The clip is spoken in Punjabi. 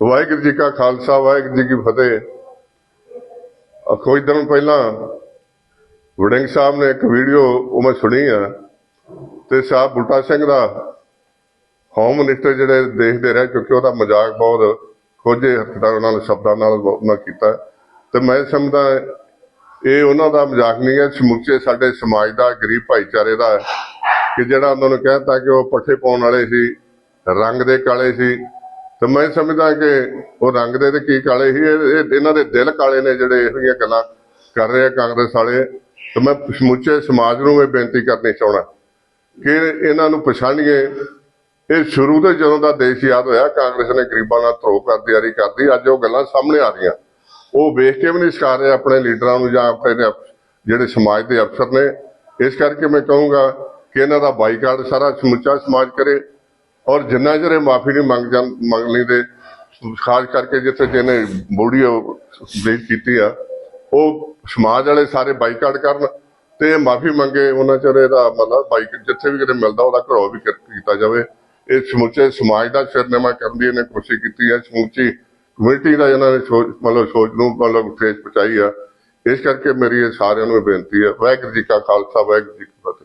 ਵਾਹਿਗੁਰੂ ਜੀ ਕਾ ਖਾਲਸਾ, ਵਾਹਿਗੁਰੂ ਜੀ ਕੀ ਫਤਿਹ। ਆ ਕੋਈ ਦਿਨ ਪਹਿਲਾਂ ਵੜਿੰਗ ਸਾਹਿਬ ਨੇ ਇੱਕ ਵੀਡੀਓ ਉਹ ਮੈਂ ਸੁਣੀ ਆ ਤੇ ਸਾਹਿਬ ਬੁੱਟਾ ਸਿੰਘ ਦਾ ਹੋਮ ਮਿਨਿਸਟਰ ਜਿਹੜੇ ਦੇਖਦੇ ਰਹੇ ਕਿਉਂਕਿ ਉਹਦਾ ਮਜ਼ਾਕ ਬਹੁਤ ਖੋਜੇ ਹੱਥਾਂ ਨਾਲ ਸ਼ਬਦਾਂ ਨਾਲ ਉਹਨਾਂ ਕੀਤਾ। ਤੇ ਮੈਂ ਸਮਝਦਾ ਇਹ ਉਹਨਾਂ ਦਾ ਮਜ਼ਾਕ ਨਹੀਂ ਹੈ, ਸਮੁੱਚੇ ਸਾਡੇ ਸਮਾਜ ਦਾ, ਗਰੀਬ ਭਾਈਚਾਰੇ ਦਾ, ਕਿ ਜਿਹੜਾ ਉਹਨਾਂ ਨੂੰ ਕਹਿਤਾ ਕਿ ਉਹ ਪੱਠੇ ਪਾਉਣ ਵਾਲੇ ਸੀ, ਰੰਗ ਦੇ ਕਾਲੇ ਸੀ ਤੇ ਮੈਂ ਸਮਝਦਾ ਕਿ ਉਹ ਰੰਗ ਦੇ ਤੇ ਕੀ ਕਾਲੇ ਸੀ ਇਹਨਾਂ ਦੇ ਦਿਲ ਕਾਲੇ ਨੇ ਜਿਹੜੇ ਇਹੋ ਜਿਹੀਆਂ ਗੱਲਾਂ ਕਰ ਰਹੇ ਆ ਕਾਂਗਰਸ ਵਾਲੇ। ਤੇ ਮੈਂ ਸਮੁੱਚੇ ਸਮਾਜ ਨੂੰ ਇਹ ਬੇਨਤੀ ਕਰਨੀ ਚਾਹਣਾ ਕਿ ਇਹਨਾਂ ਨੂੰ ਪਛਾਣੀਏ। ਇਹ ਸ਼ੁਰੂ ਤੋਂ ਜਦੋਂ ਦਾ ਦੇਸ਼ ਯਾਦ ਹੋਇਆ, ਕਾਂਗਰਸ ਨੇ ਗਰੀਬਾਂ ਨਾਲ ਧਰੋ ਕਰਦੀ ਆਰੀ ਕਰਦੀ ਅੱਜ ਉਹ ਗੱਲਾਂ ਸਾਹਮਣੇ ਆ ਰਹੀਆਂ। ਉਹ ਵੇਖ ਕੇ ਵੀ ਨਹੀਂ ਸਿਖਾ ਰਹੇ ਆਪਣੇ ਲੀਡਰਾਂ ਨੂੰ ਜਾਂ ਆਪਣੇ ਜਿਹੜੇ ਸਮਾਜ ਦੇ ਅਫਸਰ ਨੇ। ਇਸ ਕਰਕੇ ਮੈਂ ਕਹੂੰਗਾ ਕਿ ਇਹਨਾਂ ਦਾ ਬਾਈਕਾਟ ਸਾਰਾ ਸਮੁੱਚਾ ਸਮਾਜ ਕਰੇ। ਔਰ ਜਿੰਨਾ ਚਿਰ ਮਾਫੀ ਨਹੀਂ ਮੰਗ ਜਾਂ ਮੰਗ ਦੇ ਖਾਸ ਕਰਕੇ ਜਿੱਥੇ ਜਿਹਨੇ ਵੀਡੀਓ ਬੇਚ ਕੀਤੀ ਆ, ਉਹ ਸਮਾਜ ਵਾਲੇ ਸਾਰੇ ਬਾਈਕਾਟ ਕਰਨ ਤੇ ਮਾਫੀ ਮੰਗੇ, ਉਹਨਾਂ ਚਿਰ ਇਹਦਾ ਮਤਲਬ ਬਾਈਕ ਜਿੱਥੇ ਵੀ ਕਿਤੇ ਮਿਲਦਾ ਉਹਦਾ ਘਰੋਂ ਵੀ ਕੀਤਾ ਜਾਵੇ। ਇਹ ਸਮੁੱਚੇ ਸਮਾਜ ਦਾ ਸਿਰਨਿਮਾ ਕਰਨ ਦੀ ਇਹਨੇ ਕੋਸ਼ਿਸ਼ ਕੀਤੀ ਹੈ ਸਮੁੱਚੀ ਕਮਿਊਨਿਟੀ ਦਾ ਇਹਨਾਂ ਨੇ ਸੋਚ, ਮਤਲਬ ਸੋਚ ਨੂੰ ਮਤਲਬ ਠੇਸ ਪਹੁੰਚਾਈ ਆ। ਇਸ ਕਰਕੇ ਮੇਰੀ ਇਹ ਸਾਰਿਆਂ ਨੂੰ ਬੇਨਤੀ ਹੈ ਵਾਹਿਗੁਰੂ ਜੀ ਕਾ ਖਾਲਸਾ, ਵਾਹਿਗੁਰੂ ਜੀ ਕੀ ਫਤਿਹ।